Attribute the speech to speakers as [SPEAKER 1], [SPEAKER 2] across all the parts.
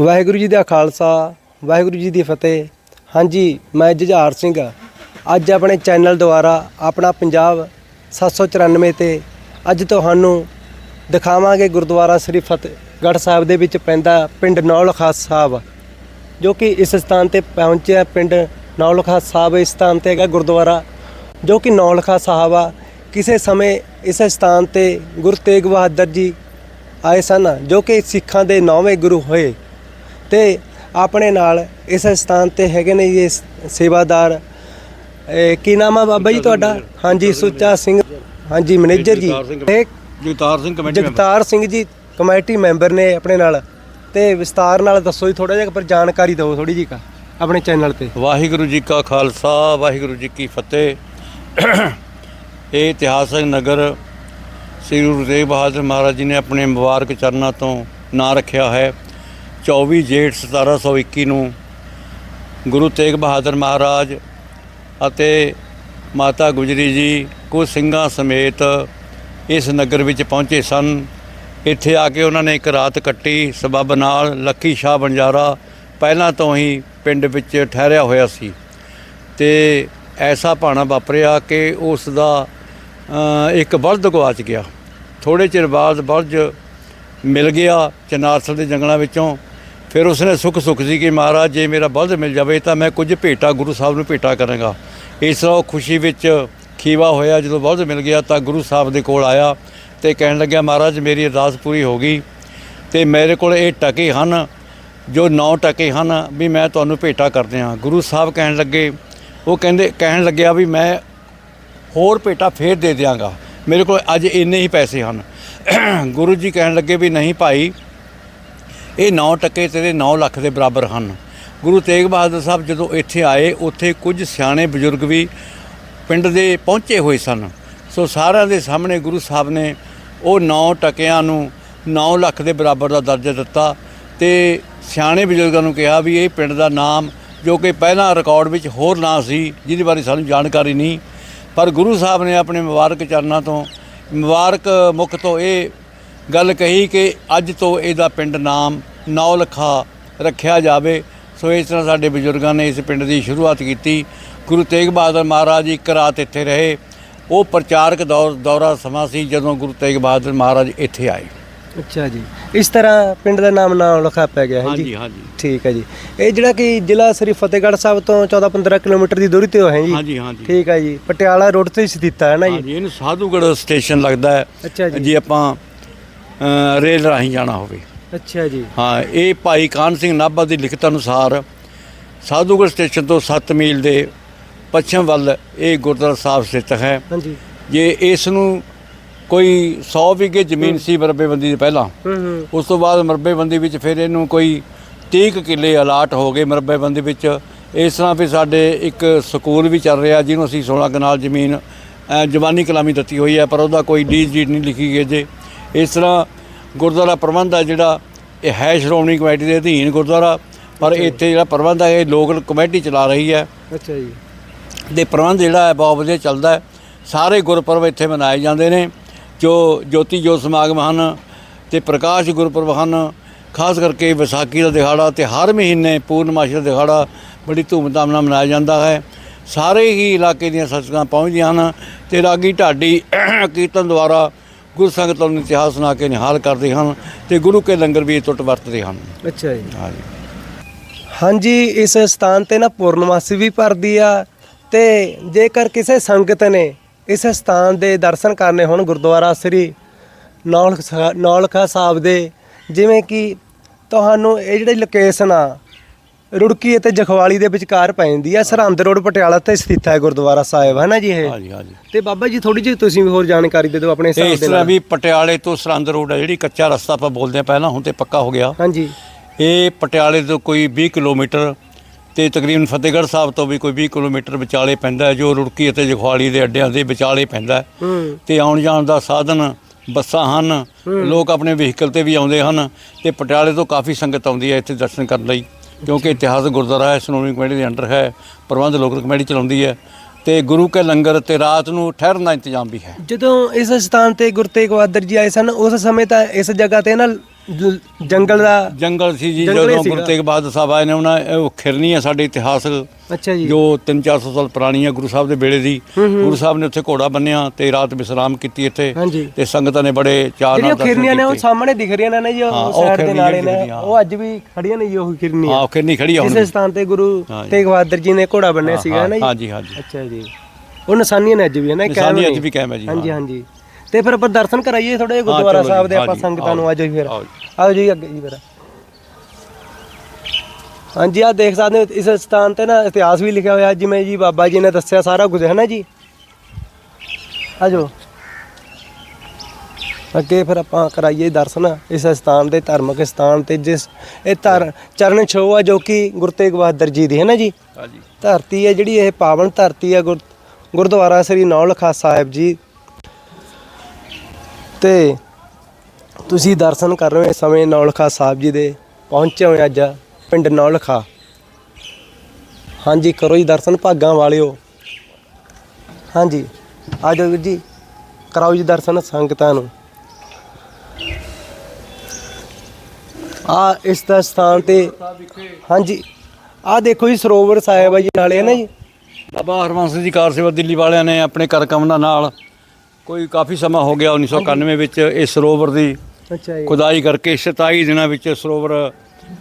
[SPEAKER 1] ਵਾਹਿਗੁਰੂ ਜੀ ਦਾ ਖਾਲਸਾ, ਵਾਹਿਗੁਰੂ ਜੀ ਦੀ ਫਤਿਹ। ਹਾਂਜੀ, ਮੈਂ ਜੁਝਾਰ ਸਿੰਘ ਅੱਜ ਆਪਣੇ ਚੈਨਲ ਦੁਆਰਾ ਆਪਣਾ ਪੰਜਾਬ 794 ਤੇ ਅੱਜ ਤੁਹਾਨੂੰ ਦਿਖਾਵਾਂਗੇ ਗੁਰਦੁਆਰਾ ਸ੍ਰੀ ਫਤਿਹਗੜ੍ਹ ਸਾਹਿਬ ਦੇ ਵਿੱਚ ਪੈਂਦਾ ਪਿੰਡ ਨੌਲਖਾ ਸਾਹਿਬ। ਜੋ ਕਿ ਇਸ ਸਥਾਨ ਤੇ ਪਹੁੰਚਿਆ ਪਿੰਡ ਨੌਲਖਾ ਸਾਹਿਬ, ਇਸ ਸਥਾਨ ਤੇ ਹੈਗਾ ਗੁਰਦੁਆਰਾ, ਜੋ ਕਿ ਨੌਲਖਾ ਸਾਹਿਬ ਆ। ਕਿਸੇ ਸਮੇਂ ਇਸ ਸਥਾਨ ਤੇ ਗੁਰੂ ਤੇਗ ਬਹਾਦਰ ਜੀ ਆਏ ਸਨ, ਜੋ ਕਿ ਸਿੱਖਾਂ ਦੇ ਨੌਵੇਂ ਗੁਰੂ ਹੋਏ। ਤੇ ਆਪਣੇ ਨਾਲ ਇਸ ਸਥਾਨ ਤੇ ਹੈਗੇ ਨੇ ਜੀ ਸੇਵਾਦਾਰ। ਇਹ ਕੀ ਨਾਮ ਆ ਬਾਬਾ ਜੀ ਤੁਹਾਡਾ? ਹਾਂਜੀ ਸੁੱਚਾ ਸਿੰਘ ਹਾਂਜੀ ਮੈਨੇਜਰ ਜੀ। ਇਹ
[SPEAKER 2] Jagtar Singh committee member.
[SPEAKER 1] Jagtar Singh ji committee member ਨੇ ਆਪਣੇ ਨਾਲ। ਤੇ ਵਿਸਤਾਰ ਨਾਲ ਦੱਸੋ ਜੀ ਥੋੜਾ ਜਿਹਾ ਪਰ ਜਾਣਕਾਰੀ ਦਿਓ ਥੋੜੀ ਜੀ ਕਾ ਆਪਣੇ ਚੈਨਲ ਤੇ।
[SPEAKER 2] ਵਾਹਿਗੁਰੂ ਜੀ ਕਾ ਖਾਲਸਾ ਵਾਹਿਗੁਰੂ ਜੀ ਕੀ ਫਤਿਹ। ਇਹ ਇਤਿਹਾਸਕ ਨਗਰ ਸ੍ਰੀ ਗੁਰੂ ਤੇਗ ਬਹਾਦਰ ਮਹਾਰਾਜ ਜੀ ਨੇ ਆਪਣੇ ਮੁਬਾਰਕ ਚਰਨਾਂ ਤੋਂ ਨਾਂ ਰੱਖਿਆ ਹੈ। 24 ਜੇਠ 1721 ਨੂੰ ਗੁਰੂ ਤੇਗ ਬਹਾਦਰ ਮਹਾਰਾਜ ਅਤੇ ਮਾਤਾ ਗੁਜਰੀ ਜੀ ਕੁਝ ਸਿੰਘਾਂ ਸਮੇਤ ਇਸ ਨਗਰ ਵਿੱਚ ਪਹੁੰਚੇ ਸਨ। ਇੱਥੇ ਆ ਕੇ ਉਹਨਾਂ ਨੇ ਇੱਕ ਰਾਤ ਕੱਟੀ। ਸਬੱਬ ਨਾਲ ਲੱਕੀ ਸ਼ਾਹ ਬੰਜਾਰਾ ਪਹਿਲਾਂ ਤੋਂ ਹੀ ਪਿੰਡ ਵਿੱਚ ਠਹਿਰਿਆ ਹੋਇਆ ਸੀ ਤੇ ਐਸਾ ਭਾਣਾ ਵਾਪਰਿਆ ਕਿ ਉਸ ਦਾ ਇੱਕ ਬਲਦ ਗਵਾਚ ਗਿਆ। ਥੋੜੇ ਚਿਰ ਬਾਅਦ ਬਲਦ ਮਿਲ ਗਿਆ ਚਨਾਰਸਲ ਦੇ ਜੰਗਲਾਂ ਵਿੱਚੋਂ। ਫਿਰ ਉਸਨੇ ਸੁੱਖ ਸੁੱਖ ਸੀ ਕਿ ਮਹਾਰਾਜ ਜੇ ਮੇਰਾ ਬਲਦ ਮਿਲ ਜਾਵੇ ਤਾਂ ਮੈਂ ਕੁਝ ਭੇਟਾ ਗੁਰੂ ਸਾਹਿਬ ਨੂੰ ਭੇਟਾ ਕਰਾਂਗਾ। ਇਸ ਤਰ੍ਹਾਂ ਉਹ ਖੁਸ਼ੀ ਵਿੱਚ ਖੀਵਾ ਹੋਇਆ। ਜਦੋਂ ਬਲਦ ਮਿਲ ਗਿਆ ਤਾਂ ਗੁਰੂ ਸਾਹਿਬ ਦੇ ਕੋਲ ਆਇਆ ਤੇ ਕਹਿਣ ਲੱਗਿਆ, ਮਹਾਰਾਜ, ਮੇਰੀ ਅਰਦਾਸ ਪੂਰੀ ਹੋ ਗਈ ਤੇ ਮੇਰੇ ਕੋਲ ਇਹ ਟਕੇ ਹਨ, ਜੋ ਨੌ ਟਕੇ ਹਨ, ਵੀ ਮੈਂ ਤੁਹਾਨੂੰ ਭੇਟਾ ਕਰਦੇ ਹਾਂ ਗੁਰੂ ਸਾਹਿਬ ਕਹਿਣ ਲੱਗੇ, ਉਹ ਕਹਿੰਦੇ, ਕਹਿਣ ਲੱਗਿਆ ਵੀ ਮੈਂ ਹੋਰ ਭੇਟਾ ਫੇਰ ਦੇ ਦਿਆਂਗਾ। ਮੇਰੇ ਕੋਲ ਅੱਜ ਇੰਨੇ ਹੀ ਪੈਸੇ ਹਨ। ਗੁਰੂ ਜੀ ਕਹਿਣ ਲੱਗੇ ਵੀ, ਨਹੀਂ ਭਾਈ ਇਹ 9 ਟਕੇ ਤੇਰੇ 9 ਲੱਖ ਦੇ ਬਰਾਬਰ ਹਨ। ਗੁਰੂ ਤੇਗ ਬਹਾਦਰ ਸਾਹਿਬ ਜਦੋਂ ਇੱਥੇ ਆਏ, ਉੱਥੇ ਕੁਝ ਸਿਆਣੇ ਬਜ਼ੁਰਗ ਵੀ ਪਿੰਡ ਦੇ ਪਹੁੰਚੇ ਹੋਏ ਸਨ। ਸੋ ਸਾਰਿਆਂ ਦੇ ਸਾਹਮਣੇ ਗੁਰੂ ਸਾਹਿਬ ਨੇ ਉਹ 9 ਟਕਿਆਂ ਨੂੰ 9 ਲੱਖ ਦੇ ਬਰਾਬਰ ਦਾ ਦਰਜਾ ਦਿੱਤਾ ਤੇ ਸਿਆਣੇ ਬਜ਼ੁਰਗਾਂ ਨੂੰ ਕਿਹਾ ਵੀ ਇਹ ਪਿੰਡ ਦਾ ਨਾਮ, ਜੋ ਕਿ ਪਹਿਲਾਂ ਰਿਕਾਰਡ ਵਿੱਚ ਹੋਰ ਨਾਂ ਸੀ, ਜਿਹਦੇ ਬਾਰੇ ਸਾਨੂੰ ਜਾਣਕਾਰੀ ਨਹੀਂ। ਪਰ ਗੁਰੂ ਸਾਹਿਬ ਨੇ ਆਪਣੇ ਮੁਬਾਰਕ ਚਰਨਾਂ ਤੋਂ, ਮੁਬਾਰਕ ਮੁਖ ਤੋਂ ਇਹ ਗੱਲ ਕਹੀ ਕਿ ਅੱਜ ਤੋਂ ਇਹਦਾ ਪਿੰਡ ਨਾਮ ਨੌਲਖਾ ਰੱਖਿਆ ਜਾਵੇ। ਸੋ ਇਸ ਤਰ੍ਹਾਂ ਸਾਡੇ ਬਜ਼ੁਰਗਾਂ ਨੇ ਇਸ ਪਿੰਡ ਦੀ ਸ਼ੁਰੂਆਤ ਕੀਤੀ। ਗੁਰੂ ਤੇਗ ਬਹਾਦਰ ਮਹਾਰਾਜ ਜੀ ਇੱਕ ਰਾਤ ਇੱਥੇ ਰਹੇ। ਉਹ ਪ੍ਰਚਾਰਕ ਦੌਰ ਦੌਰਾ ਸਮਾਂ ਸੀ ਜਦੋਂ ਗੁਰੂ ਤੇਗ ਬਹਾਦਰ ਮਹਾਰਾਜ ਇੱਥੇ ਆਏ।
[SPEAKER 1] ਅੱਛਾ ਜੀ। ਇਸ ਤਰ੍ਹਾਂ ਪਿੰਡ ਦਾ ਨਾਮ ਨਾਮ ਲਿਖਾ ਪੈ ਗਿਆ ਹੈ ਜੀ।
[SPEAKER 2] ਹਾਂਜੀ
[SPEAKER 1] ਠੀਕ ਹੈ ਜੀ। ਇਹ ਜਿਹੜਾ ਕਿ ਜ਼ਿਲ੍ਹਾ ਸ੍ਰੀ ਫਤਿਹਗੜ੍ਹ ਸਾਹਿਬ ਤੋਂ 14-15 ਕਿਲੋਮੀਟਰ ਦੀ ਦੂਰੀ ਤੇ ਹੈ ਜੀ।
[SPEAKER 2] ਹਾਂਜੀ ਹਾਂਜੀ।
[SPEAKER 1] ਠੀਕ ਹੈ ਜੀ। ਪਟਿਆਲਾ ਰੋਡ ਤੇ ਸਥਿਤ ਹੈ ਨਾ ਜੀ।
[SPEAKER 2] ਹਾਂਜੀ ਇਹਨੂੰ ਸਾਧੂਗੜ੍ਹ ਸਟੇਸ਼ਨ ਲੱਗਦਾ ਹੈ।
[SPEAKER 1] ਅੱਛਾ ਜੀ।
[SPEAKER 2] ਜੇ ਆਪਾਂ ਰੇਲ ਰਾਹੀਂ ਜਾਣਾ ਹੋਵੇ।
[SPEAKER 1] ਅੱਛਾ ਜੀ।
[SPEAKER 2] ਹਾਂ ਇਹ ਭਾਈ ਕਾਨ ਸਿੰਘ ਨਾਭਾ ਦੀ ਲਿਖਤ ਅਨੁਸਾਰ ਸਾਧੂਗੜ੍ਹ ਸਟੇਸ਼ਨ ਤੋਂ 7 ਮੀਲ ਦੇ ਪੱਛਮ ਵੱਲ ਇਹ ਗੁਰਦੁਆਰਾ ਸਾਹਿਬ ਸਥਿਤ ਹੈ।
[SPEAKER 1] ਹਾਂਜੀ।
[SPEAKER 2] ਜੇ ਇਸ ਨੂੰ ਕੋਈ 100 ਵਿਗੇ ਜ਼ਮੀਨ ਸੀ ਮਰਬੇਬੰਦੀ ਦੇ ਪਹਿਲਾਂ ਉਸ ਤੋਂ ਬਾਅਦ ਮਰਬੇਬੰਦੀ ਵਿੱਚ ਫਿਰ ਇਹਨੂੰ ਕੋਈ 30 ਕੁ ਕਿੱਲੇ ਅਲਾਟ ਹੋ ਗਏ ਮਰਬੇਬੰਦੀ ਵਿੱਚ। ਇਸ ਤਰ੍ਹਾਂ ਫਿਰ ਸਾਡੇ ਇੱਕ ਸਕੂਲ ਵੀ ਚੱਲ ਰਿਹਾ ਜਿਹਨੂੰ ਅਸੀਂ 16 ਕਨਾਲ ਜ਼ਮੀਨ ਜਵਾਨੀ ਕਲਾਮੀ ਦਿੱਤੀ ਹੋਈ ਹੈ ਪਰ ਉਹਦਾ ਕੋਈ ਡੀਡ ਜੀਟ ਨਹੀਂ ਲਿਖੀ ਗਈ ਜੇ ਇਸ ਤਰ੍ਹਾਂ ਗੁਰਦੁਆਰਾ ਪ੍ਰਬੰਧ ਹੈ ਜਿਹੜਾ ਇਹ ਹੈ ਸ਼੍ਰੋਮਣੀ ਕਮੇਟੀ ਦੇ ਅਧੀਨ ਗੁਰਦੁਆਰਾ ਪਰ ਇੱਥੇ ਜਿਹੜਾ ਪ੍ਰਬੰਧ ਹੈ ਇਹ ਲੋਕਲ ਕਮੇਟੀ ਚਲਾ ਰਹੀ ਹੈ।
[SPEAKER 1] ਅੱਛਾ ਜੀ।
[SPEAKER 2] ਦੇ ਪ੍ਰਬੰਧ ਜਿਹੜਾ ਹੈ ਬਹੁਤ ਵਧੀਆ ਚੱਲਦਾ ਹੈ। ਸਾਰੇ ਗੁਰਪੁਰਬ ਇੱਥੇ ਮਨਾਏ ਜਾਂਦੇ ਨੇ ਜੋ ਜੋਤੀ ਜੋਤ ਸਮਾਗਮ ਹਨ ਤੇ ਪ੍ਰਕਾਸ਼ ਗੁਰਪੁਰਬ ਹਨ। ਖਾਸ ਕਰਕੇ ਵਿਸਾਖੀ ਦਾ ਦਿਹਾੜਾ ਤੇ ਹਰ ਮਹੀਨੇ ਪੂਰਨਮਾਸ਼ੀ ਦਾ ਦਿਹਾੜਾ ਬੜੀ ਧੂਮਧਾਮ ਨਾਲ ਮਨਾਇਆ ਜਾਂਦਾ ਹੈ। ਸਾਰੇ ਹੀ ਇਲਾਕੇ ਦੀਆਂ ਸਤਸੰਗਾਂ ਪਹੁੰਚਦੀਆਂ ਹਨ ਤੇ ਰਾਗੀ ਢਾਡੀ ਕੀਰਤਨ ਦੁਆਰਾ ਗੁਰੂ ਸੰਗਤ ਨੂੰ ਇਤਿਹਾਸ ਸੁਣਾ ਕੇ ਨਿਹਾਲ ਕਰਦੇ ਹਨ ਤੇ ਗੁਰੂ ਕੇ ਲੰਗਰ ਵੀ ਟੁੱਟ ਵਰਤਦੇ ਹਨ।
[SPEAKER 1] ਅੱਛਾ ਜੀ।
[SPEAKER 2] ਹਾਂਜੀ
[SPEAKER 1] ਹਾਂਜੀ ਇਸ ਸਥਾਨ ਤੇ ਨਾ ਪੂਰਨਮਾਸੀ ਵੀ ਭਰਦੀ ਆ ਤੇ ਜੇਕਰ ਕਿਸੇ ਸੰਗਤ ਨੇ ਇਸ ਸਥਾਨ ਦੇ ਦਰਸ਼ਨ ਕਰਨੇ ਹੋਣ ਗੁਰਦੁਆਰਾ ਸ੍ਰੀ ਨੌਲਖ ਸਾਹਿਬ ਦੇ ਜਿਵੇਂ ਕਿ ਤੁਹਾਨੂੰ ਇਹ ਜਿਹੜੀ ਲੋਕੇਸ਼ਨ ਆ ਰੁੜਕੀ ਅਤੇ ਜਖਵਾਲੀ ਦੇ ਵਿਚਕਾਰ ਪੈ ਜਾਂਦੀ ਆ। ਸਰਹੰਦ ਰੋਡ ਪਟਿਆਲਾ ਤੇ ਸਥਿਤ ਹੈ ਗੁਰਦੁਆਰਾ ਸਾਹਿਬ ਹੈ ਨਾ ਜੀ ਇਹ?
[SPEAKER 2] ਹਾਂਜੀ ਹਾਂਜੀ।
[SPEAKER 1] ਤੇ ਬਾਬਾ ਜੀ ਥੋੜੀ ਜਿਹੀ ਤੁਸੀਂ ਵੀ ਹੋਰ ਜਾਣਕਾਰੀ ਦੇ ਦਿਓ ਆਪਣੇ
[SPEAKER 2] ਤੇ
[SPEAKER 1] ਹਿਸਾਬ
[SPEAKER 2] ਇਸ
[SPEAKER 1] ਦੇ
[SPEAKER 2] ਤਰ੍ਹਾਂ
[SPEAKER 1] ਨਾਲ।
[SPEAKER 2] ਵੀ ਪਟਿਆਲੇ ਤੋਂ ਸਰਹੰਦ ਰੋਡ ਹੈ ਜਿਹੜੀ ਕੱਚਾ ਰਸਤਾ ਆਪਾਂ ਬੋਲਦੇ ਆ ਪਹਿਲਾਂ ਹੁਣ ਤੇ ਪੱਕਾ ਹੋ ਗਿਆ।
[SPEAKER 1] ਹਾਂਜੀ।
[SPEAKER 2] ਇਹ ਪਟਿਆਲੇ ਤੋਂ ਕੋਈ 20 ਕਿਲੋਮੀਟਰ ਤੇ ਤਕਰੀਬਨ ਫਤਿਹਗੜ੍ਹ ਸਾਹਿਬ ਤੋਂ ਵੀ ਕੋਈ 20 ਕਿਲੋਮੀਟਰ ਵਿਚਾਲੇ ਪੈਂਦਾ ਹੈ, ਜੋ ਰੁੜਕੀ ਅਤੇ ਜਖਵਾਲੀ ਦੇ ਅੱਡਿਆਂ ਦੇ ਵਿਚਾਲੇ ਪੈਂਦਾ ਹੈ।
[SPEAKER 1] ਹੂੰ।
[SPEAKER 2] ਤੇ ਆਉਣ ਜਾਣ ਦਾ ਸਾਧਨ ਬੱਸਾਂ ਹਨ ਲੋਕ ਆਪਣੇ ਵਹੀਕਲ ਤੇ ਵੀ ਆਉਂਦੇ ਹਨ ਤੇ ਪਟਿਆਲੇ ਤੋਂ ਕਾਫੀ ਸੰਗਤ ਆਉਂਦੀ ਹੈ ਇੱਥੇ ਦਰਸ਼ਨ ਕਰਨ ਲਈ। ਕਿਉਂਕਿ ਇਤਿਹਾਸਕ ਗੁਰਦੁਆਰਾ ਹੈ, ਸ਼੍ਰੋਮਣੀ ਕਮੇਟੀ ਦੇ ਅੰਡਰ ਹੈ, ਪ੍ਰਬੰਧ ਲੋਕਲ ਕਮੇਟੀ ਚਲਾਉਂਦੀ ਹੈ ਤੇ ਗੁਰੂ ਕੇ ਲੰਗਰ ਤੇ ਰਾਤ ਨੂੰ ਠਹਿਰਨ ਦਾ ਇੰਤਜ਼ਾਮ ਵੀ ਹੈ।
[SPEAKER 1] ਜਦੋਂ ਇਸ ਸਥਾਨ ਤੇ ਗੁਰੂ ਤੇਗ ਬਹਾਦਰ ਜੀ ਆਏ ਸਨ, ਉਸ ਸਮੇਂ ਤਾਂ ਇਸ ਜਗ੍ਹਾ ਤੇ ਨਾ ਜ- ਜੰਗਲ ਦਾ
[SPEAKER 2] ਜੰਗਲ ਸੀ ਜੀ
[SPEAKER 1] ਜੰਗਲ ਹੀ
[SPEAKER 2] ਜਦੋਂ
[SPEAKER 1] ਸੀਗਾ।
[SPEAKER 2] ਗੁਰੂ ਤੇਗ ਬਹਾਦਰ ਸਾਹਿਬ ਆਏ ਨੇ ਉਹਨਾਂ ਉਹ ਖਿਰਨੀ ਹੈ ਸਾਡੇ ਇਤਿਹਾਸਕ
[SPEAKER 1] ਅੱਛਾ ਜੀ।
[SPEAKER 2] ਜੋ 3-400 ਸਾਲ ਪੁਰਾਣੀ ਹੈ ਗੁਰੂ ਸਾਹਿਬ ਦੇ ਵੇਲੇ ਦੀ। ਗੁਰੂ ਸਾਹਿਬ ਨੇ ਉੱਥੇ ਘੋੜਾ ਬੰਨਿਆ ਤੇ ਰਾਤ ਵਿਸਰਾਮ ਕੀਤੀ ਇੱਥੇ।
[SPEAKER 1] ਹਾਂਜੀ।
[SPEAKER 2] ਤੇ ਸੰਗਤਾਂ ਨੇ ਬੜੇ ਚਾਅ
[SPEAKER 1] ਜਿਹੜੀਆਂ
[SPEAKER 2] ਨਾਲ
[SPEAKER 1] ਖਿਰਨੀਆਂ ਨੇ ਉਹ
[SPEAKER 2] ਕੀਤੇ।
[SPEAKER 1] ਸਾਹਮਣੇ ਦਿਖ ਰਹੀਆਂ ਨੇ ਜੀ
[SPEAKER 2] ਹਾਂ,
[SPEAKER 1] ਉਹ
[SPEAKER 2] ਉਹ
[SPEAKER 1] ਸਾਈਡ ਦੇ
[SPEAKER 2] ਖਿਰਨੀਆਂ
[SPEAKER 1] ਨਾਲੇ ਨੇ। ਉਹ ਅੱਜ ਵੀ ਖੜੀਆਂ ਨੇ ਜੀ ਉਹ ਖਿਰਨੀਆਂ
[SPEAKER 2] ਹਾਂ ਉਹ ਖਿਰਨੀ ਖੜੀ ਆ ਹੁਣ
[SPEAKER 1] ਕਿਸੇ ਸਥਾਨ ਤੇ ਗੁਰੂ
[SPEAKER 2] ਹਾਂ ਜੀ।
[SPEAKER 1] ਤੇਗ ਬਹਾਦਰ ਜੀ ਨੇ ਘੋੜਾ ਬੰਨਿਆ ਸੀਗਾ ਨਾ ਜੀ?
[SPEAKER 2] ਹਾਂਜੀ ਹਾਂਜੀ
[SPEAKER 1] ਅੱਛਾ ਜੀ। ਉਹ ਨਿਸ਼ਾਨੀਆਂ ਨੇ ਅੱਜ ਵੀ ਹੈ ਨਾ ਇਹ ਕਾਇਮ
[SPEAKER 2] ਨਿਸ਼ਾਨੀ ਅੱਜ
[SPEAKER 1] ਨੇ।
[SPEAKER 2] ਵੀ ਕਾਇਮ ਹੈ ਜੀ
[SPEAKER 1] ਹਾਂਜੀ
[SPEAKER 2] ਹਾਂ।
[SPEAKER 1] ਹਾਂਜੀ। ਤੇ ਫਿਰ ਆਪਾਂ ਦਰਸ਼ਨ ਕਰਾਈਏ ਥੋੜੇ ਗੁਰਦੁਆਰਾ ਸਾਹਿਬ ਦੇ ਆਪਾਂ ਸੰਗਤਾਂ ਨੂੰ ਆਜੋ ਜੀ ਫਿਰ।
[SPEAKER 2] ਆਓ ਜੀ।
[SPEAKER 1] ਅੱਗੇ ਜੀ ਫਿਰ। ਹਾਂਜੀ ਆ ਦੇਖ ਸਕਦੇ ਹੋ ਇਸ ਸਥਾਨ ਤੇ ਨਾ ਇਤਿਹਾਸ ਵੀ ਲਿਖਿਆ ਹੋਇਆ ਜਿਵੇਂ ਜੀ ਬਾਬਾ ਜੀ ਨੇ ਦੱਸਿਆ ਸਾਰਾ ਕੁਝ ਹੈ ਨਾ ਜੀ? ਆਜੋ। ਅੱਗੇ ਫਿਰ ਆਪਾਂ ਕਰਾਈਏ ਦਰਸ਼ਨ ਇਸ ਸਥਾਨ ਦੇ ਧਾਰਮਿਕ ਸਥਾਨ ਤੇ ਜਿਸ ਇਹ ਧਰ ਚਰਨ ਛੋਹ ਆ ਜੋ ਕਿ ਗੁਰੂ ਤੇਗ ਬਹਾਦਰ ਜੀ ਦੀ ਹੈ ਨਾ ਜੀ?
[SPEAKER 2] ਹਾਂਜੀ
[SPEAKER 1] ਧਰਤੀ ਹੈ ਜਿਹੜੀ ਇਹ ਪਾਵਨ ਧਰਤੀ ਹੈ ਗੁਰ- ਗੁਰਦੁਆਰਾ ਸ੍ਰੀ ਨੌਲਖਾ ਸਾਹਿਬ ਜੀ ਤੇ ਤੁਸੀਂ ਦਰਸ਼ਨ ਕਰ ਰਹੇ ਹੋ ਇਸ ਸਮੇਂ ਨੌਲਖਾ ਸਾਹਿਬ ਜੀ ਦੇ, ਪਹੁੰਚੇ ਹੋਏ ਅੱਜ ਪਿੰਡ ਨੌਲਖਾ। ਹਾਂਜੀ, ਕਰੋ ਜੀ ਦਰਸ਼ਨ ਭਾਗਾਂ ਵਾਲਿਓ। ਹਾਂਜੀ, ਆ ਜਾਓ ਵੀਰ ਜੀ, ਕਰਾਓ ਜੀ ਦਰਸ਼ਨ ਸੰਗਤਾਂ ਨੂੰ। ਆ ਇਸ ਦਾ ਸਥਾਨ ਤੇ, ਹਾਂਜੀ, ਆ ਦੇਖੋ ਜੀ ਸਰੋਵਰ ਸਾਹਿਬ ਆ ਜੀ ਨਾਲੇ, ਹੈ ਨਾ ਜੀ?
[SPEAKER 2] ਬਾਬਾ ਹਰਮੰਸ ਜੀ, ਕਾਰ ਸੇਵਾ ਦਿੱਲੀ ਵਾਲਿਆਂ ਨੇ ਆਪਣੇ ਕਰਕਮਨਾਂ ਨਾਲ ਕੋਈ ਕਾਫੀ ਸਮਾਂ ਹੋ ਗਿਆ 1991 ਵਿੱਚ ਇਸ ਸਰੋਵਰ ਦੀ
[SPEAKER 1] ਅੱਛਾ ਜੀ।
[SPEAKER 2] ਖੁਦਾਈ ਕਰਕੇ 27 ਦਿਨਾਂ ਵਿੱਚ ਸਰੋਵਰ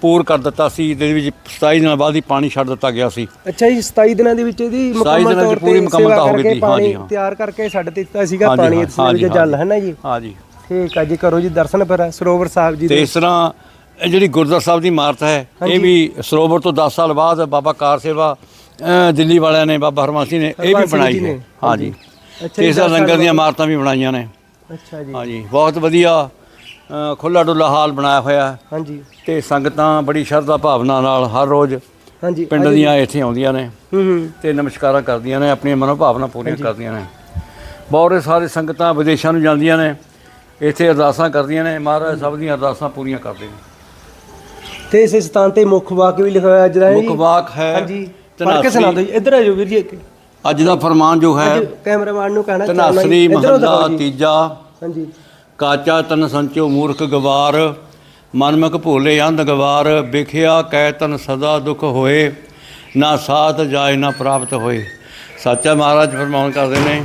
[SPEAKER 2] ਪੂਰ ਕਰ ਦਿੱਤਾ ਸੀ ਦੇ ਵਿੱਚ 27 ਦਿਨਾਂ ਬਾਅਦ ਹੀ ਪਾਣੀ ਛੱਡ ਦਿੱਤਾ ਗਿਆ ਸੀ।
[SPEAKER 1] ਅੱਛਾ ਜੀ 27 ਦਿਨਾਂ ਦੇ ਵਿੱਚ ਇਹਦੀ
[SPEAKER 2] 27
[SPEAKER 1] ਮੁਕੰਮਲ ਤੌਰ
[SPEAKER 2] ਪੂਰੀ
[SPEAKER 1] ਤੇ
[SPEAKER 2] ਮੁਕੰਮਲਤਾ ਹੋ ਗਈ ਸੀ, ਹਾਂ।
[SPEAKER 1] ਤਿਆਰ ਕਰਕੇ ਛੱਡ ਦਿੱਤਾ ਸੀਗਾ ਪਾਣੀ ਇਸ ਵਿੱਚ ਜਲ। ਹੈ ਨਾ ਜੀ?
[SPEAKER 2] ਹਾਂ ਜੀ।
[SPEAKER 1] ਠੀਕ ਆ ਜੀ ਕਰੋ ਜੀ ਦਰਸ਼ਨ ਫਿਰ ਸਰੋਵਰ ਸਾਹਿਬ ਜੀ ਦੇ।
[SPEAKER 2] ਇਸ ਤਰ੍ਹਾਂ ਇਹ ਜਿਹੜੀ ਗੁਰਦੁਆਰਾ ਸਾਹਿਬ ਦੀ ਇਮਾਰਤ ਹੈ। ਇਹ ਵੀ ਸਰੋਵਰ ਤੋਂ 10 ਸਾਲ ਬਾਅਦ ਬਾਬਾ ਕਾਰ ਸੇਵਾ ਦਿੱਲੀ ਵਾਲਿਆਂ ਨੇ ਬਾਬਾ ਹਰਮੰਸ ਜੀ ਨੇ ਇਹ ਵੀ ਬਣਾਈ
[SPEAKER 1] ਜੀ
[SPEAKER 2] ਹੈ। ਹਾਂ ਜੀ। ਤੇ ਇਸ ਲੰਗਰ ਦੀਆਂ। ਇਮਾਰਤਾਂ ਵੀ ਬਣਾਈਆਂ ਨੇ।
[SPEAKER 1] ਅੱਛਾ ਜੀ।
[SPEAKER 2] ਹਾਂ ਜੀ ਬਹੁਤ ਵਧੀਆ ਖੁੱਲਾ ਡੁੱਲਾ ਹਾਲ ਬਣਾਇਆ ਹੋਇਆ। ਹੈ
[SPEAKER 1] ਹਾਂਜੀ।
[SPEAKER 2] ਤੇ ਸੰਗਤਾਂ ਬੜੀ ਸ਼ਰਧਾ ਭਾਵਨਾ ਨਾਲ ਹਰ ਰੋਜ਼
[SPEAKER 1] ਹਾਂਜੀ
[SPEAKER 2] ਪਿੰਡ ਦੀਆਂ ਇੱਥੇ ਆਉਂਦੀਆਂ ਨੇ
[SPEAKER 1] ਹੂੰ ਹੂੰ।
[SPEAKER 2] ਤੇ ਨਮਸਕਾਰਾਂ ਕਰਦੀਆਂ ਨੇ ਆਪਣੀਆਂ ਮਨੋਭਾਵਨਾ ਪੂਰੀਆਂ ਕਰਦੀਆਂ ਨੇ। ਬਹੁਤ ਸਾਰੇ ਸੰਗਤਾਂ ਵਿਦੇਸ਼ਾਂ ਨੂੰ ਜਾਂਦੀਆਂ ਨੇ ਇੱਥੇ ਅਰਦਾਸਾਂ ਕਰਦੀਆਂ ਨੇ ਮਹਾਰਾਜ ਸਭ ਦੀਆਂ ਅਰਦਾਸਾਂ ਪੂਰੀਆਂ ਕਰਦੇ ਨੇ।
[SPEAKER 1] ਤੇ ਇਸ ਸਥਾਨ ਤੇ ਮੁੱਖ ਵਾਕ ਵੀ ਲਿਖਿਆ ਹੋਇਆ ਜਿਹੜਾ
[SPEAKER 2] ਮੁੱਖ ਵਾਕ ਹੈ
[SPEAKER 1] ਹਾਂਜੀ ਪੜ੍ਹ ਕੇ ਸੁਣਾ ਦਿਓ ਜੀ ਇੱਧਰ ਆ ਜਾਓ ਵੀਰ ਜੀ।
[SPEAKER 2] ਅੱਜ ਦਾ ਫਰਮਾਨ ਜੋ ਹੈ
[SPEAKER 1] ਕੈਮਰਾਮੈਨ ਨੂੰ ਕਹਿਣਾ
[SPEAKER 2] ਤਨਾਸਰੀ
[SPEAKER 1] ਇੱਧਰੋਂ
[SPEAKER 2] ਮਹੱਲਾ। ਤੀਜਾ।
[SPEAKER 1] ਹਾਂਜੀ।
[SPEAKER 2] ਕਾਚਾ ਤਨ ਸੰਚੋ ਮੂਰਖ ਗਵਾਰ ਮਨਮਕ ਭੋਲੇ ਅੰਧ ਗਵਾਰ ਵਿਖਿਆ ਕੈ ਤਨ ਸਦਾ ਦੁਖ ਹੋਏ ਨਾ ਸਾਥ ਜਾਏ ਨਾ ਪ੍ਰਾਪਤ ਹੋਏ। ਸੱਚਾ ਮਹਾਰਾਜ ਫਰਮਾਨ ਕਰਦੇ ਨੇ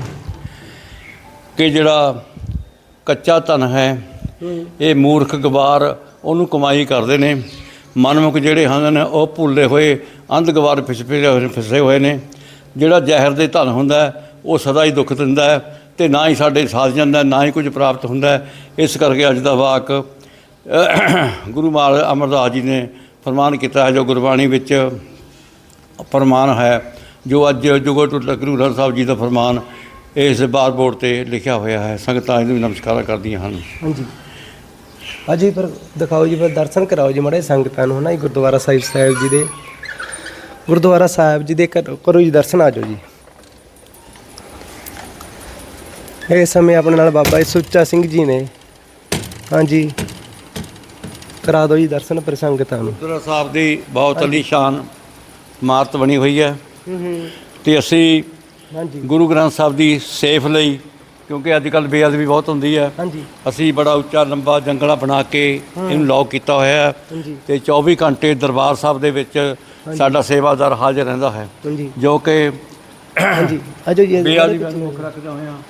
[SPEAKER 2] ਕਿ ਜਿਹੜਾ ਕੱਚਾ ਧਨ ਹੈ ਇਹ ਮੂਰਖ ਗਵਾਰ ਉਹਨੂੰ ਕਮਾਈ ਕਰਦੇ ਨੇ। ਮਨਮੁਖ ਜਿਹੜੇ ਹਨ ਉਹ ਭੁੱਲੇ ਹੋਏ ਅੰਧ ਗਵਾਰ ਫਿਸ ਫਿਰੇ ਹੋਏ ਫਸੇ ਹੋਏ ਨੇ। ਜਿਹੜਾ ਜ਼ਹਿਰ ਦੇ ਧਨ ਹੁੰਦਾ ਉਹ ਸਦਾ ਹੀ ਦੁੱਖ ਦਿੰਦਾ ਹੈ ਤੇ ਨਾ ਹੀ ਸਾਡੇ ਸਾਥ ਜਾਂਦਾ, ਨਾ ਹੀ ਕੁਝ ਪ੍ਰਾਪਤ ਹੁੰਦਾ ਇਸ ਕਰਕੇ ਅੱਜ ਦਾ ਵਾਕ ਗੁਰੂ ਮਹਾਰਾਜ ਅਮਰਦਾਸ ਜੀ ਨੇ ਫਰਮਾਨ ਕੀਤਾ ਹੈ, ਜੋ ਗੁਰਬਾਣੀ ਵਿੱਚ ਫਰਮਾਨ ਹੈ, ਜੋ ਅੱਜ ਜੁਗੋ ਟੁੱਟ ਗੁਰੂ ਗ੍ਰੰਥ ਸਾਹਿਬ ਜੀ ਦਾ ਫਰਮਾਨ ਇਸ ਬਾਰ-ਬੋਰਡ ਤੇ ਲਿਖਿਆ ਹੋਇਆ ਹੈ। ਸੰਗਤਾਂ ਇਹਨੂੰ ਨਮਸਕਾਰਾਂ ਕਰਦੀਆਂ ਹਨ।
[SPEAKER 1] ਹਾਂਜੀ। ਅਜੇ ਪਰ ਦਿਖਾਓ ਜੀ ਫਿਰ ਦਰਸ਼ਨ ਕਰਾਓ ਜੀ, ਮੜੇ ਸੰਗਤਾਂ ਨੂੰ, ਹਨਾ ਜੀ, ਗੁਰਦੁਆਰਾ ਸਾਹਿਬ ਸਾਹਿਬ ਜੀ ਦੇ। ਗੁਰਦੁਆਰਾ ਸਾਹਿਬ ਜੀ ਦੇ ਕਰੋ ਜੀ ਦਰਸ਼ਨ ਆ ਜਾਓ ਜੀ। ਇਸ ਸਮੇਂ ਆਪਣੇ ਨਾਲ ਬਾਬਾ ਜੀ ਸੁੱਚਾ ਸਿੰਘ ਜੀ ਨੇ। ਹਾਂਜੀ। ਕਰਾ ਦਿਓ ਜੀ ਦਰਸ਼ਨ ਪਰ ਸੰਗਤਾਂ ਨੂੰ।
[SPEAKER 2] ਗੁਰਦੁਆਰਾ ਸਾਹਿਬ ਦੀ ਬਹੁਤ ਅਲੀਸ਼ਾਨ ਇਮਾਰਤ ਬਣੀ ਹੋਈ ਹੈ। ਤੇ ਅਸੀਂ
[SPEAKER 1] ਹਾਂਜੀ।
[SPEAKER 2] ਗੁਰੂ ਗ੍ਰੰਥ ਸਾਹਿਬ ਦੀ ਸੇਫ ਲਈ ਕਿਉਂਕਿ ਅੱਜ ਕੱਲ੍ਹ ਬੇਅਦਬੀ ਬਹੁਤ ਹੁੰਦੀ ਹੈ।
[SPEAKER 1] ਹਾਂਜੀ।
[SPEAKER 2] ਅਸੀਂ ਬੜਾ ਉੱਚਾ ਲੰਬਾ ਜੰਗਲਾ ਬਣਾ ਕੇ ਇਹਨੂੰ ਲੌਕ ਕੀਤਾ ਹੋਇਆ ਹੈ। ਤੇ 24 ਘੰਟੇ ਦਰਬਾਰ ਸਾਹਿਬ ਦੇ ਵਿੱਚ ਸਾਡਾ ਸੇਵਾਦਾਰ ਹਾਜ਼ਰ ਰਹਿੰਦਾ ਹੈ।
[SPEAKER 1] ਹਾਂਜੀ।
[SPEAKER 2] ਜੋ ਕਿ
[SPEAKER 1] ਹਾਂਜੀ। ਜੀ
[SPEAKER 2] ਮੁੱਖ ਰੱਖਦੇ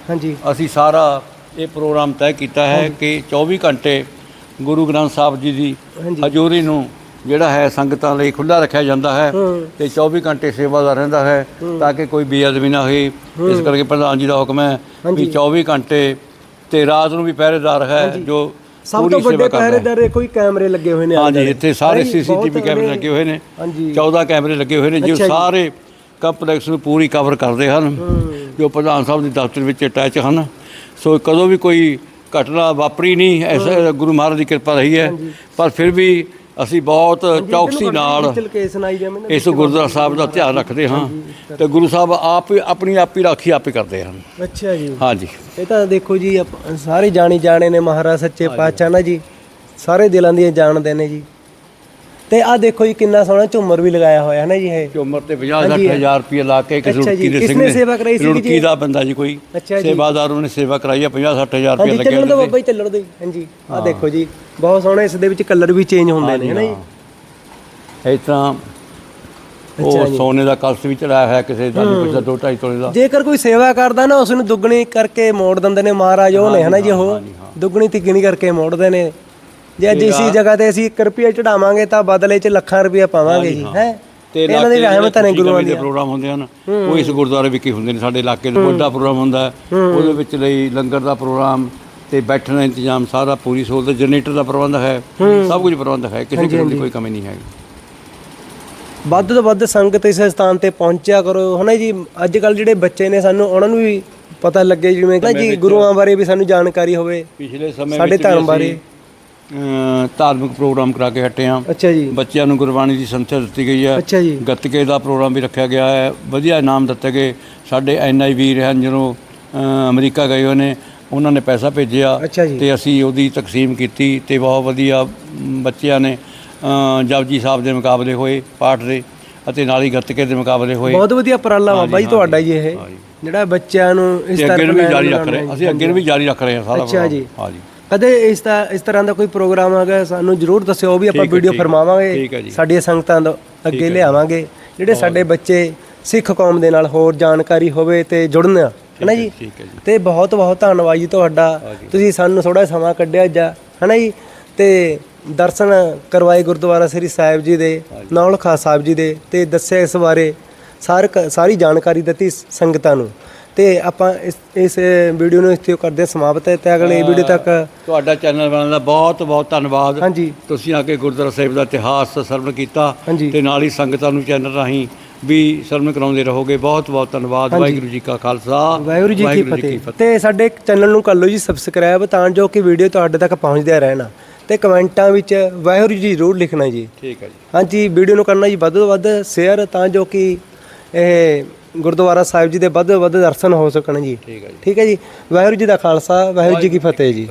[SPEAKER 1] ਹਾਂਜੀ।
[SPEAKER 2] ਅਸੀਂ ਸਾਰਾ ਇਹ ਪ੍ਰੋਗਰਾਮ ਤੈਅ ਕੀਤਾ ਹੈ ਕਿ 24 ਘੰਟੇ ਗੁਰੂ ਗ੍ਰੰਥ ਸਾਹਿਬ ਜੀ ਦੀ
[SPEAKER 1] ਹਾਂਜੀ।
[SPEAKER 2] ਹਜ਼ੂਰੀ ਨੂੰ ਜਿਹੜਾ ਹੈ ਸੰਗਤਾਂ ਲਈ ਖੁੱਲਾ ਰੱਖਿਆ ਜਾਂਦਾ ਹੈ ਤੇ 24 ਘੰਟੇ ਸੇਵਾਦਾਰ ਰਹਿੰਦਾ ਹੈ ਤਾਂ ਕਿ ਕੋਈ ਬੇਅਦਬੀ ਨਾ ਹੋਏ। ਇਸ ਕਰਕੇ ਪ੍ਰਧਾਨ ਜੀ ਦਾ ਹੁਕਮ ਹੈ। ਵੀ 24 ਘੰਟੇ ਤੇ ਰਾਤ ਨੂੰ ਵੀ ਪਹਿਰੇਦਾਰ ਹੈ ਜੋ
[SPEAKER 1] ਸਭ ਤੋਂ ਵੱਡੇ
[SPEAKER 2] ਹੈ
[SPEAKER 1] ਪਹਿਰੇਦਾਰ ਦੇਖੋ ਜੀ ਕੈਮਰੇ ਲੱਗੇ ਹੋਏ ਨੇ
[SPEAKER 2] ਹਾਂਜੀ। ਇੱਥੇ ਸਾਰੇ ਸੀਸੀਟੀਵੀ ਕੈਮਰੇ। ਲੱਗੇ ਹੋਏ ਨੇ।
[SPEAKER 1] ਹਾਂਜੀ।
[SPEAKER 2] 14 ਕੈਮਰੇ ਲੱਗੇ ਹੋਏ ਨੇ ਜੋ। ਸਾਰੇ ਕੰਪਲੈਕਸ ਨੂੰ ਪੂਰੀ ਕਵਰ ਕਰਦੇ ਹਨ
[SPEAKER 1] ਹੂੰ।
[SPEAKER 2] ਜੋ ਪ੍ਰਧਾਨ ਸਾਹਿਬ ਦੇ ਦਫ਼ਤਰ ਵਿੱਚ ਅਟੈਚ ਹਨ। ਸੋ ਕਦੋਂ ਵੀ ਕੋਈ ਘਟਨਾ ਵਾਪਰੀ ਨਹੀਂ ਐਸਾ ਗੁਰੂ ਮਹਾਰਾਜ ਦੀ ਕਿਰਪਾ ਰਹੀ ਹੈ। ਪਰ ਫਿਰ ਵੀ ਅਸੀਂ ਬਹੁਤ ਚੌਕਸੀ ਨਾਲ
[SPEAKER 1] ਨਾ
[SPEAKER 2] ਇਸ ਗੁਰਦੁਆਰਾ ਸਾਹਿਬ ਦਾ ਧਿਆਨ ਰੱਖਦੇ ਹਾਂ ਤੇ ਗੁਰੂ ਸਾਹਿਬ ਆਪ ਹੀ ਆਪਣੀ ਆਪ ਹੀ ਰਾਖੀ ਆਪੇ ਕਰਦੇ ਹਨ।
[SPEAKER 1] ਅੱਛਾ ਜੀ।
[SPEAKER 2] ਹਾਂਜੀ।
[SPEAKER 1] ਇਹ ਤਾਂ ਦੇਖੋ ਜੀ ਸਾਰੇ ਜਾਣੀ ਜਾਣੇ ਨੇ ਮਹਾਰਾਜ ਸੱਚੇ ਪਾਤਸ਼ਾਹ ਨਾ ਜੀ। ਸਾਰੇ ਦਿਲਾਂ ਦੀਆਂ ਜਾਣਦੇ ਨੇ ਜੀ। ਤੇ ਆਹ ਦੇਖੋ ਜੀ ਕਿੰਨਾ ਸੋਹਣਾ ਝੂਮਰ ਵੀ ਲਗਾਇਆ ਹੋਇਆ ਹੈ ਨਾ ਜੀ ਇਹ।
[SPEAKER 2] ਝੂਮਰ ਤੇ 50 ਹਜ਼ਾਰ ਰੁਪਏ ਲਾ ਕੇ
[SPEAKER 1] ਅੱਛਾ
[SPEAKER 2] ਰੁੜਕੀ ਦੇ ਸਿੰਘ
[SPEAKER 1] ਕਿਸਨੇ ਸੇਵਾ ਕਰਾਈ ਸੀ ਜੀ?
[SPEAKER 2] ਰੁੜਕੀ ਦਾ ਬੰਦਾ ਜੀ ਕੋਈ। ਸੇਵਾਦਾਰ ਉਹਨੇ ਸੇਵਾ ਕਰਾਈ ਹੈ 50 ਹਜ਼ਾਰ ਰੁਪਏ
[SPEAKER 1] ਹਾਂਜੀ
[SPEAKER 2] ਲੱਗੇ
[SPEAKER 1] ਚੱਲਣ ਦੋ
[SPEAKER 2] ਉਹਦੇ
[SPEAKER 1] ਬਾਬਾ ਜੀ ਚੱਲਣ ਦੋ ਹਾਂਜੀ। ਆਹ ਦੇਖੋ ਜੀ। ਬਹੁਤ ਸੋਹਣੇ ਇਸ ਦੇ ਵਿੱਚ ਕਲਰ ਵੀ ਚੇਂਜ ਹੁੰਦੇ ਨੇ ਹੈ ਨਾ ਜੀ?
[SPEAKER 2] ਇਸ ਤਰ੍ਹਾਂ ਉਹ ਸੋਨੇ ਦਾ ਕਲਸ ਵੀ ਚੜਾਇਆ ਹੋਇਆ ਕਿਸੇ ਦਾ ਨਹੀਂ ਪੁੱਛਦਾ 2.5 ਤੋਲੇ ਦਾ।
[SPEAKER 1] ਜੇਕਰ ਕੋਈ ਸੇਵਾ ਕਰਦਾ ਨਾ ਉਸ ਨੂੰ ਦੁੱਗਣੀ ਕਰਕੇ ਮੋੜ ਦਿੰਦੇ ਨੇ ਮਹਾਰਾਜ ਉਹ ਨੇ ਹਨਾ ਜੀ ਉਹ ਦੁੱਗਣੀ ਤਿੱਗਣੀ ਕਰਕੇ ਮੋੜਦੇ ਨੇ। ਜੇ ਅੱਜ ਇਸੀ ਜਗ੍ਹਾ ਤੇ ਅਸੀਂ 1 ਰੁਪਿਆ ਚੜਾਵਾਂਗੇ ਤਾਂ ਬਦਲੇ 'ਚ ਲੱਖਾਂ ਰੁਪਇਆ ਪਾਵਾਂਗੇ ਜੀ ਹੈ।
[SPEAKER 2] ਤੇ
[SPEAKER 1] ਇਹਨਾਂ ਦੀ ਰਹਿਮਤਾਂ ਨੇ ਗੁਰੂਆਂ
[SPEAKER 2] ਦੇ
[SPEAKER 1] ਦੀਆਂ।
[SPEAKER 2] ਪ੍ਰੋਗਰਾਮ ਹੁੰਦੇ ਹਨ। ਉਹ ਇਸ ਗੁਰਦੁਆਰੇ ਵਿੱਚ ਹੀ ਹੁੰਦੇ ਨੇ ਸਾਡੇ ਇਲਾਕੇ ਦੇ ਵੱਡਾ ਪ੍ਰੋਗਰਾਮ ਹੁੰਦਾ ਹੈ। ਉਹਦੇ ਵਿੱਚ ਲਈ ਲੰਗਰ ਦਾ ਪ੍ਰੋਗਰਾਮ ਤੇ ਬੈਠਣ ਦਾ ਇੰਤਜ਼ਾਮ ਸਾਰਾ ਪੂਰੀ ਸਹੂਲਤ ਜਨਰੇਟਰ ਦਾ ਪ੍ਰਬੰਧ ਹੈ ਸਭ ਕੁਝ ਪ੍ਰਬੰਧ ਹੈ ਕਿਸੇ ਕਿਸਮ ਦੀ ਕੋਈ ਕਮੀ ਨਹੀਂ ਹੈਗੀ।
[SPEAKER 1] ਵੱਧ ਤੋਂ ਵੱਧ ਸੰਗਤ ਇਸ ਸਥਾਨ ਤੇ ਪਹੁੰਚਿਆ ਕਰੋ। ਹਨਾ ਜੀ ਅੱਜ ਕੱਲ ਜਿਹੜੇ ਬੱਚੇ ਨੇ ਸਾਨੂੰ ਉਹਨਾਂ ਨੂੰ ਵੀ ਪਤਾ ਲੱਗੇ ਜਿਵੇਂ ਕਿ ਜੀ ਗੁਰੂਆਂ ਬਾਰੇ ਵੀ ਸਾਨੂੰ ਜਾਣਕਾਰੀ ਹੋਵੇ
[SPEAKER 2] ਪਿਛਲੇ ਸਮੇਂ
[SPEAKER 1] ਸਾਡੇ ਧਰਮ ਬਾਰੇ।
[SPEAKER 2] ਧਾਰਮਿਕ ਪ੍ਰੋਗਰਾਮ ਕਰਾ ਕੇ ਹਟੇ ਹਾਂ।
[SPEAKER 1] ਅੱਛਾ ਜੀ।
[SPEAKER 2] ਬੱਚਿਆਂ ਨੂੰ ਗੁਰਬਾਣੀ ਦੀ ਸੰਥਿਆ ਦਿੱਤੀ ਗਈ ਹੈ।
[SPEAKER 1] ਅੱਛਾ ਜੀ।
[SPEAKER 2] ਗੱਤਕੇ ਦਾ ਪ੍ਰੋਗਰਾਮ ਵੀ ਰੱਖਿਆ ਗਿਆ ਹੈ। ਵਧੀਆ ਇਨਾਮ ਦਿੱਤੇ ਗਏ। ਸਾਡੇ ਐਨਆਈ ਵੀਰ ਹਨ ਜਦੋਂ ਅਮਰੀਕਾ ਗਏ ਹੋਏ ਨੇ। ਉਹਨਾਂ ਨੇ ਪੈਸਾ ਭੇਜਿਆ
[SPEAKER 1] ਅੱਛਾ ਜੀ
[SPEAKER 2] ਤੇ ਅਸੀਂ ਉਹਦੀ ਤਕਸੀਮ ਕੀਤੀ ਤੇ ਬਹੁਤ ਵਧੀਆ ਮ, ਬੱਚਿਆਂ ਨੇ ਅ, ਜਪਜੀ ਸਾਹਿਬ ਦੇ ਮੁਕਾਬਲੇ ਹੋਏ ਪਾਠ ਦੇ ਅਤੇ ਨਾਲ ਹੀ ਗੱਤਕੇ ਦੇ ਮੁਕਾਬਲੇ ਹੋਏ
[SPEAKER 1] ਬਹੁਤ ਵਧੀਆ ਉਪਰਾਲਾ ਬਾਬਾ ਜੀ ਤੁਹਾਡਾ ਜੀ ਇਹ ਜਿਹੜਾ ਬੱਚਿਆਂ ਨੂੰ ਇਸ
[SPEAKER 2] ਤੇ ਅੱਗੇ ਨੂੰ ਵੀ
[SPEAKER 1] ਤਰ੍ਹਾਂ
[SPEAKER 2] ਜਾਰੀ ਰੱਖ ਰਹੇ ਹਾਂ। ਅਸੀਂ ਅੱਗੇ ਨੂੰ ਵੀ ਜਾਰੀ ਰੱਖ ਰਹੇ ਹਾਂ ਸਾਰਾ
[SPEAKER 1] ਅੱਛਾ
[SPEAKER 2] ਪ੍ਰੋਗਰਾਮ।
[SPEAKER 1] ਜੀ।
[SPEAKER 2] ਹਾਂ ਜੀ
[SPEAKER 1] ਕਦੇ ਇਸ ਦਾ ਇਸ ਤਰ੍ਹਾਂ ਦਾ ਕੋਈ ਪ੍ਰੋਗਰਾਮ ਹੈਗਾ ਸਾਨੂੰ ਜਰੂਰ ਦੱਸਿਓ ਉਹ ਵੀ ਆਪਾਂ
[SPEAKER 2] ਠੀਕ ਹੈ,
[SPEAKER 1] ਵੀਡੀਓ
[SPEAKER 2] ਠੀਕ ਹੈ।
[SPEAKER 1] ਫਰਮਾਵਾਂਗੇ
[SPEAKER 2] ਠੀਕ ਹੈ ਜੀ।
[SPEAKER 1] ਸਾਡੀਆਂ ਸੰਗਤਾਂ ਦਾ ਅੱਗੇ ਲਿਆਵਾਂਗੇ ਜਿਹੜੇ ਸਾਡੇ ਬੱਚੇ ਸਿੱਖ ਕੌਮ ਦੇ ਨਾਲ ਹੋਰ ਜਾਣਕਾਰੀ ਹੋਵੇ ਤੇ ਜੁੜਨ ਹੈ ਨਾ ਜੀ
[SPEAKER 2] ਠੀਕ ਹੈ ਜੀ।
[SPEAKER 1] ਤੇ ਬਹੁਤ ਬਹੁਤ ਧੰਨਵਾਦ ਜੀ ਤੁਹਾਡਾ। ਤੁਸੀਂ ਸਾਨੂੰ ਥੋੜਾ ਸਮਾਂ ਕੱਢਿਆ ਜਾ ਹਨਾ ਜੀ? ਤੇ ਦਰਸ਼ਨ ਕਰਵਾਏ ਗੁਰਦੁਆਰਾ ਸ੍ਰੀ ਸਾਹਿਬ ਜੀ ਦੇ ਨੌਲਖਾ ਸਾਹਿਬ ਜੀ ਦੇ ਤੇ ਦੱਸਿਆ ਇਸ ਬਾਰੇ ਸਾਰ ਸਾਰੀ ਜਾਣਕਾਰੀ ਦਿੱਤੀ ਸੰਗਤਾਂ ਨੂੰ। ਤੇ ਆਪਾਂ ਇਸ ਇਸ ਵੀਡੀਓ ਨੂੰ ਇੱਥੇ ਕਰਦੇ ਹਾਂ ਸਮਾਪਤ ਤੇ ਅਗਲੇ ਵੀਡੀਓ ਤੱਕ
[SPEAKER 2] ਤੁਹਾਡਾ ਚੈਨਲ ਬਣਾਉਣ ਦਾ ਬਹੁਤ ਬਹੁਤ ਧੰਨਵਾਦ।
[SPEAKER 1] ਹਾਂਜੀ।
[SPEAKER 2] ਤੁਸੀਂ ਆ ਕੇ ਗੁਰਦੁਆਰਾ ਸਾਹਿਬ ਦਾ ਇਤਿਹਾਸ ਸਰਵਣ ਕੀਤਾ। ਤੇ ਨਾਲ ਹੀ ਸੰਗਤਾਂ ਨੂੰ ਚੈਨਲ ਰਾਹੀਂ ਵੀ ਸਰਵਣ ਕਰਾਉਂਦੇ ਰਹੋਗੇ। ਬਹੁਤ ਬਹੁਤ ਧੰਨਵਾਦ। ਵਾਹਿਗੁਰੂ ਜੀ ਕਾ ਖਾਲਸਾ।
[SPEAKER 1] ਵਾਹਿਗੁਰੂ ਜੀ ਕੀ ਫਤਿਹ। ਤੇ ਸਾਡੇ ਚੈਨਲ ਨੂੰ ਕਰ ਲਓ ਜੀ ਸਬਸਕ੍ਰਾਈਬ ਤਾਂ ਜੋ ਕਿ ਵੀਡੀਓ ਤੁਹਾਡੇ ਤੱਕ ਪਹੁੰਚਦਿਆ ਰਹਿਣਾ। ਤੇ ਕਮੈਂਟਾਂ ਵਿੱਚ ਵਾਹਿਗੁਰੂ ਜੀ ਜ਼ਰੂਰ ਲਿਖਣਾ ਜੀ।
[SPEAKER 2] ਠੀਕ ਹੈ ਜੀ।
[SPEAKER 1] ਹਾਂਜੀ ਵੀਡੀਓ ਨੂੰ ਕਰਨਾ ਜੀ ਵੱਧ ਤੋਂ ਵੱਧ ਸ਼ੇਅਰ ਤਾਂ ਜੋ ਕਿ ਇਹ ਗੁਰਦੁਆਰਾ ਸਾਹਿਬ ਜੀ ਦੇ ਵੱਧ ਤੋਂ ਵੱਧ ਦਰਸ਼ਨ ਹੋ ਸਕਣ ਜੀ।
[SPEAKER 2] ਠੀਕ ਹੈ ਜੀ।
[SPEAKER 1] ਠੀਕ ਹੈ ਜੀ। ਵਾਹਿਗੁਰੂ ਜੀ ਦਾ ਖਾਲਸਾ ਵਾਹਿਗੁਰੂ ਜੀ ਕੀ ਫਤਿਹ ਜੀ।